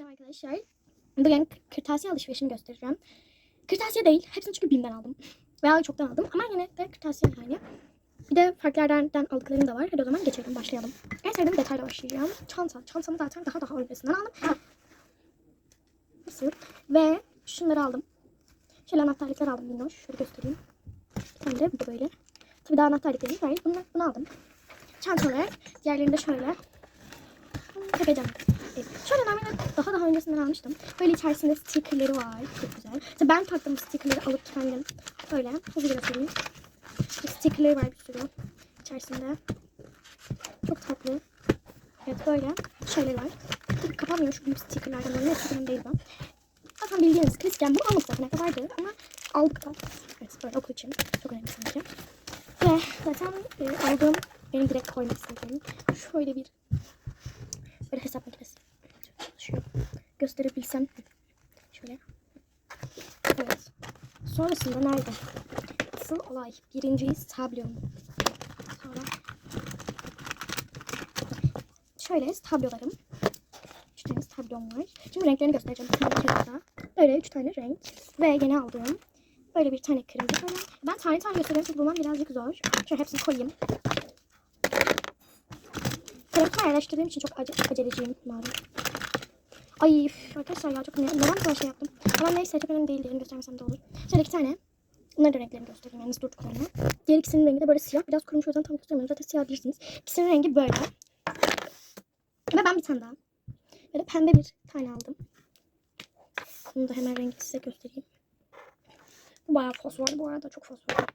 Merhaba arkadaşlar. Bugün kırtasiye alışverişini göstereceğim. Kırtasiye değil. Hepsini çünkü BİM'den aldım. Veya çoktan aldım. Ama yine de kırtasiye yani. Bir de farklı yerlerden aldıklarım da var. Hadi o zaman geçelim başlayalım. En sevdiğim detayla başlayacağım. Çanta. Çantamı zaten daha daha öncesinden aldım. Nasıl? Ve şunları aldım. Şöyle anahtarlıklar aldım minnoş. Şöyle göstereyim. Bir tane de bu böyle. Tabii daha anahtarlıklarım var. Bunu, bunu aldım. Çantalar. Diğerlerini de şöyle. Tepeden. Evet. Şöyle normalde daha daha öncesinden almıştım. Böyle içerisinde stickerleri var. Çok güzel. İşte ben taktım stickerleri alıp kendim. Böyle hızlı göstereyim. Stickerleri var bir sürü. içerisinde. Çok tatlı. Evet böyle şeyler var. Tabii kapanmıyor şu stickerlerden. Böyle stickerım değil bu. Zaten bildiğiniz klasik yani bu almak zaten ne vardı ama aldık da. Evet böyle okul için çok önemli sanki. Ve zaten e, aldığım benim direkt koymak istediğim şöyle bir Böyle hesap. Gösterebilsem. Şöyle. Evet. Sonrasında nerede? Asıl olay. Birinciyi tablom. Sonra. Şöyle tablolarım. Üç tane tablom var. Şimdi renklerini göstereceğim. Böyle üç tane renk. Ve yeni aldığım. Böyle bir tane kırmızı kalem. Ben tane tane gösteriyorum çünkü bulmam birazcık zor. Şöyle hepsini koyayım. Telefonu yerleştirdiğim için çok ace aceleciyim malum. Ay arkadaşlar ya çok ne, neden kadar şey yaptım? Ama neyse çok önemli değil. Yerini göstermesem de olur. Şöyle iki tane. Bunları da renklerini göstereyim. Yani nasıl durduklarını. Diğer ikisinin rengi de böyle siyah. Biraz kurumuş o yüzden tam gösteremiyorum. Zaten siyah değilsiniz. İkisinin rengi böyle. Ve ben bir tane daha. Böyle pembe bir tane aldım. Bunu da hemen rengi size göstereyim. Bu bayağı fosforlu bu arada. Çok fosforlu.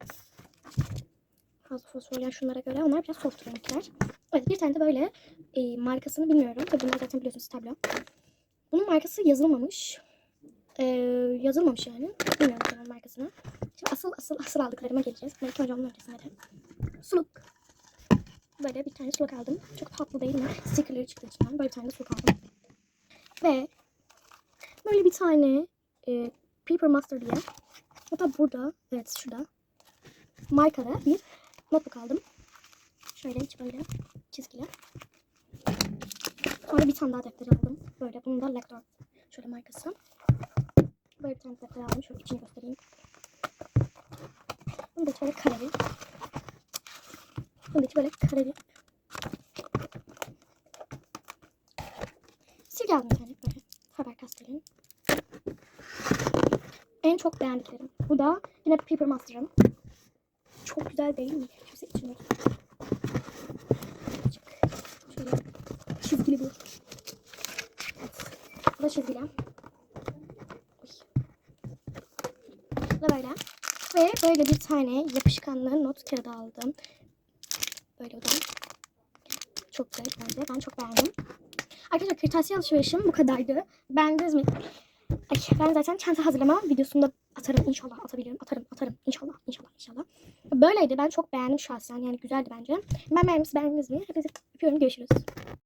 Fazla fosfor yani şunlara göre. Onlar biraz soft renkler. Evet bir tane de böyle e, markasını bilmiyorum. Tabii bunlar zaten biliyorsunuz tablo. Bunun markası yazılmamış. E, yazılmamış yani. Bilmiyorum bunun markasını. Şimdi asıl asıl asıl aldıklarıma geleceğiz. Ben ilk önce onun öncesinde de. Suluk. Böyle bir tane suluk aldım. Çok tatlı değil mi? Stickerları çıktı içinden. Böyle bir tane de suluk aldım. Ve böyle bir tane e, Paper Master diye. Da burada. Evet şurada. Markada bir notebook aldım. Şöyle hiç böyle çizgili. Sonra bir tane daha defter aldım. Böyle bunun da Lector. Şöyle markası. Böyle bir tane defter aldım. Şöyle içini göstereyim. Bunu da şöyle kareli. Bunu da böyle kareli. Silgi aldım bir tane böyle. Faber-Castell'in. En çok beğendiklerim. Bu da yine Paper Master'ım. Çok güzel değil mi? Şöyle içine. Şöyle çizgili bu. Evet. Bu. Uy. Bu böyle. Ve böyle bir tane yapışkanlı not kağıdı aldım. Böyle o da. Çok güzel bence. Ben çok beğendim. Arkadaşlar kırtasiye alışverişim bu kadardı. Beğendiniz mi? Ay, ben zaten çanta hazırlama videosunda atarım inşallah atabilirim atarım atarım inşallah inşallah inşallah. Böyleydi ben çok beğendim şahsen yani güzeldi bence. Ben beğendiniz beğendiniz mi? Hepinizi öpüyorum görüşürüz.